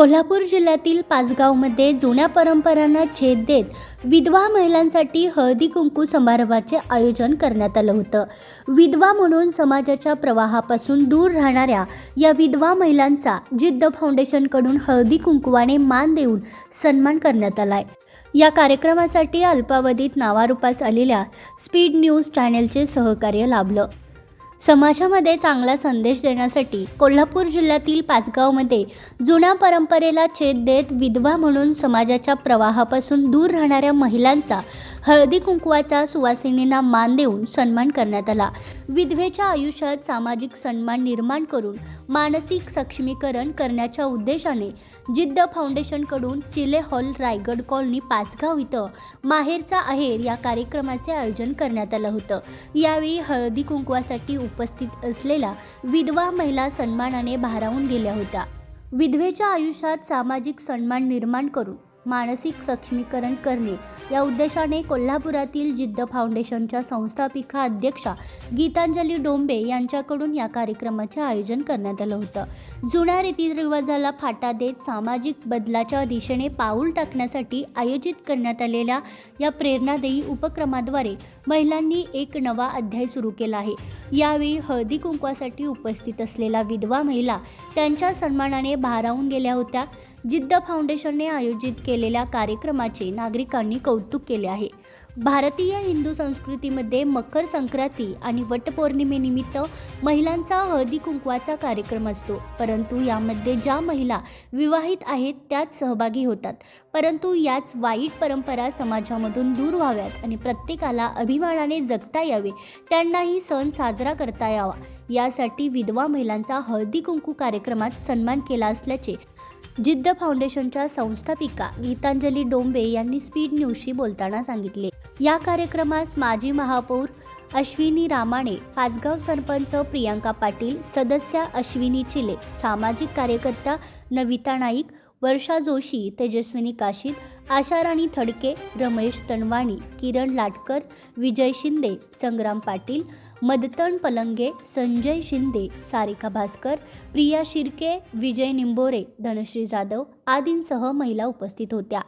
कोल्हापूर जिल्ह्यातील पाचगावमध्ये जुन्या परंपरांना छेद देत विधवा महिलांसाठी हळदी कुंकू समारंभाचे आयोजन करण्यात आलं होतं. विधवा म्हणून समाजाच्या प्रवाहापासून दूर राहणाऱ्या या विधवा महिलांचा जिद्द फाउंडेशनकडून हळदी कुंकवाने मान देऊन सन्मान करण्यात आलाय. या कार्यक्रमासाठी अल्पावधीत नावारूपास आलेल्या स्पीड न्यूज चॅनेलचे सहकार्य लाभलं. समाजामध्ये चांगला संदेश देण्यासाठी कोल्हापूर जिल्ह्यातील पाचगावमध्ये जुन्या परंपरेला छेद देत विधवा म्हणून समाजाच्या प्रवाहापासून दूर राहणाऱ्या महिलांचा हळदी कुंकवाचा सुवासिनींना मान देऊन सन्मान करण्यात आला. विधवेच्या आयुष्यात सामाजिक सन्मान निर्माण करून मानसिक सक्षमीकरण करण्याच्या उद्देशाने जिद्द फाउंडेशनकडून चिले हॉल रायगड कॉलनी पाचगाव इथं माहेरचा आहेर या कार्यक्रमाचे आयोजन करण्यात आलं होतं. यावेळी हळदी कुंकवासाठी उपस्थित असलेल्या विधवा महिला सन्मानाने भारावून गेल्या होत्या. विधवेच्या आयुष्यात सामाजिक सन्मान निर्माण करून मानसिक सक्षमीकरण करणे. या उद्देशाने कोल्हापुरातील जिद्द फाउंडेशनच्या संस्थापिका अध्यक्षा गीतांजली डोंबे यांच्याकडून या कार्यक्रमाचे आयोजन करण्यात आलं होतं. जुन्या रीतिरिवाजाला फाटा देत सामाजिक बदलाच्या दिशेने पाऊल टाकण्यासाठी आयोजित करण्यात आलेल्या या प्रेरणादायी उपक्रमाद्वारे महिलांनी एक नवा अध्याय सुरू केला आहे. यावेळी हळदी कुंकवासाठी उपस्थित असलेल्या विधवा महिला त्यांच्या सन्मानाने भारावून गेल्या होत्या. जिद्द फाउंडेशनने आयोजित केलेल्या कार्यक्रमाचे नागरिकांनी कौतुक केले आहे. भारतीय हिंदू संस्कृतीमध्ये मकर संक्रांती आणि वटपौर्णिमेनिमित्त महिलांचा हळदी कुंकवाचा कार्यक्रम असतो. परंतु यामध्ये ज्या महिला विवाहित आहेत त्याच सहभागी होतात. परंतु याच वाईट परंपरा समाजामधून दूर व्हाव्यात आणि प्रत्येकाला अभिमानाने जगता यावे त्यांनाही सण साजरा करता यावा. यासाठी विधवा महिलांचा हळदी कुंकू कार्यक्रमात सन्मान केला असल्याचे जिद्द फाउंडेशनच्या संस्थापिका गीतांजली डोंबे यांनी स्पीड न्यूजशी बोलताना सांगितले. या कार्यक्रमास माजी महापौर अश्विनी रामाणे पाचगाव सरपंच प्रियांका पाटील सदस्या अश्विनी चिले सामाजिक कार्यकर्ता नविता नाईक वर्षा जोशी तेजस्विनी काशीद आशाराणी थडके रमेश तनवाणी किरण लाटकर विजय शिंदे संग्राम पाटील मदतण पलंगे संजय शिंदे सारिका भास्कर प्रिया शिर्के विजय निंबोरे धनश्री जाधव आदींसह महिला उपस्थित होत्या.